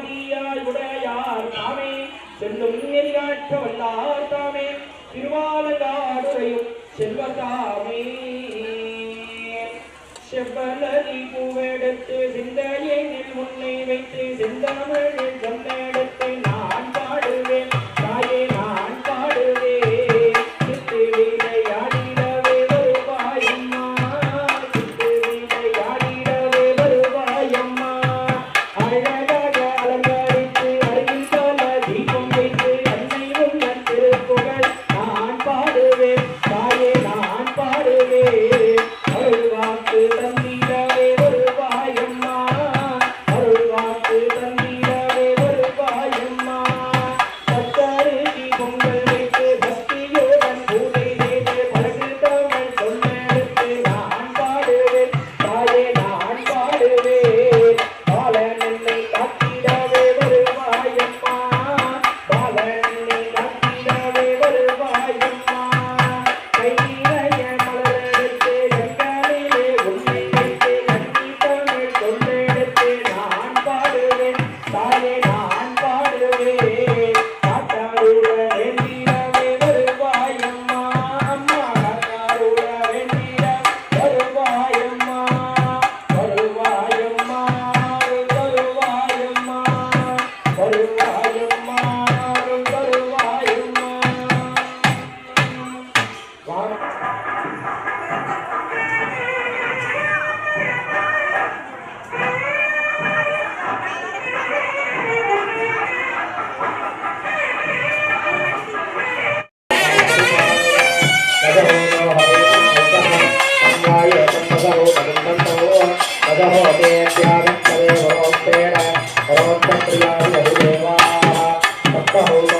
திருவடியாய் உடையார் தாமே செல்லும் நெறியாற்ற வல்லார் தாமே திருவாலங்காடுறையும் செல்வதாமே. செவ்வலதி பூவெடுத்து சிந்தையை முன்னை வைத்து செந்தாமல் Vamos lá.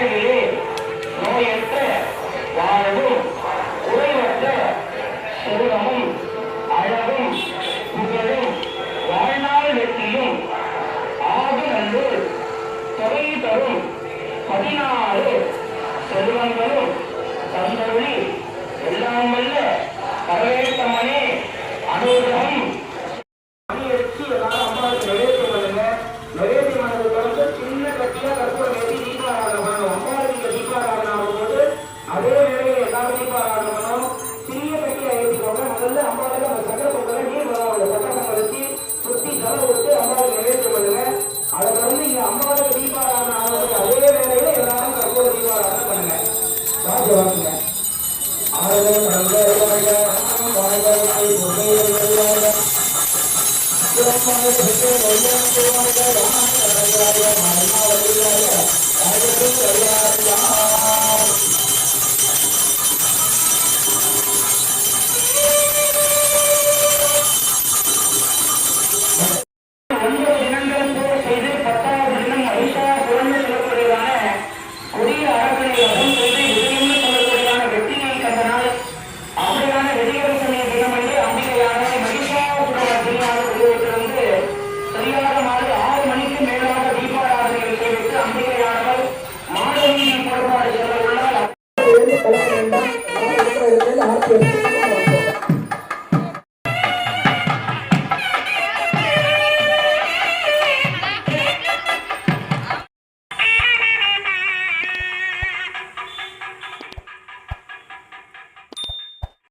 வாழ்விலே நோயற்ற வாழ்வும் குறைவற்ற செல்வமும் அழகும் புகழும் வாழ்நாள் வெற்றியும் ஆகுநல்லு தொகை தரும் பதினாறு செல்வங்களும் தந்தொழி எல்லாம் வல்ல பரவேற்றமனே அனுகிரகம். ఆయన